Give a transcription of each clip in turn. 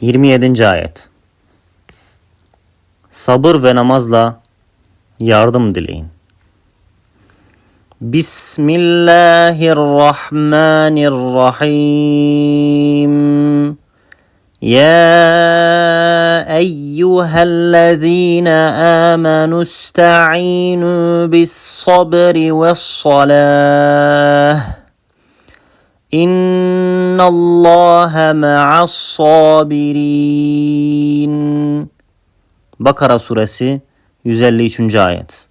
27. ayet. Sabır ve namazla yardım dileyin. Bismillahirrahmanirrahim. يا ايها الذين امنوا استعينوا بالصبر والصلاه İnna Allah ma'as sabirin. Bakara suresi 153. ayet.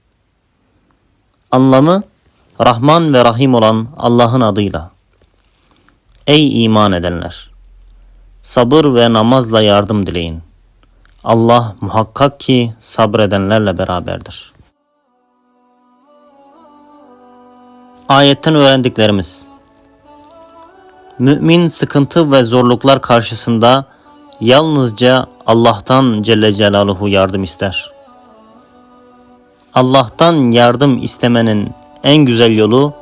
Anlamı Rahman ve Rahim olan Allah'ın adıyla. Ey iman edenler! Sabır ve namazla yardım dileyin. Allah muhakkak ki sabredenlerle beraberdir. Ayetten öğrendiklerimiz Mümin sıkıntı ve zorluklar karşısında yalnızca Allah'tan Celle Celaluhu yardım ister. Allah'tan yardım istemenin en güzel yolu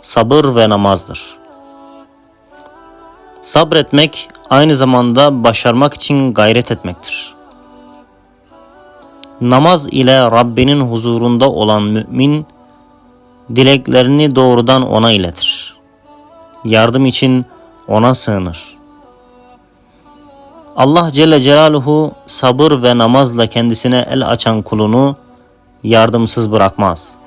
sabır ve namazdır. Sabretmek aynı zamanda başarmak için gayret etmektir. Namaz ile Rabbinin huzurunda olan mümin dileklerini doğrudan ona iletir. Yardım için ona sığınır. Allah Celle Celaluhu sabır ve namazla kendisine el açan kulunu yardımsız bırakmaz.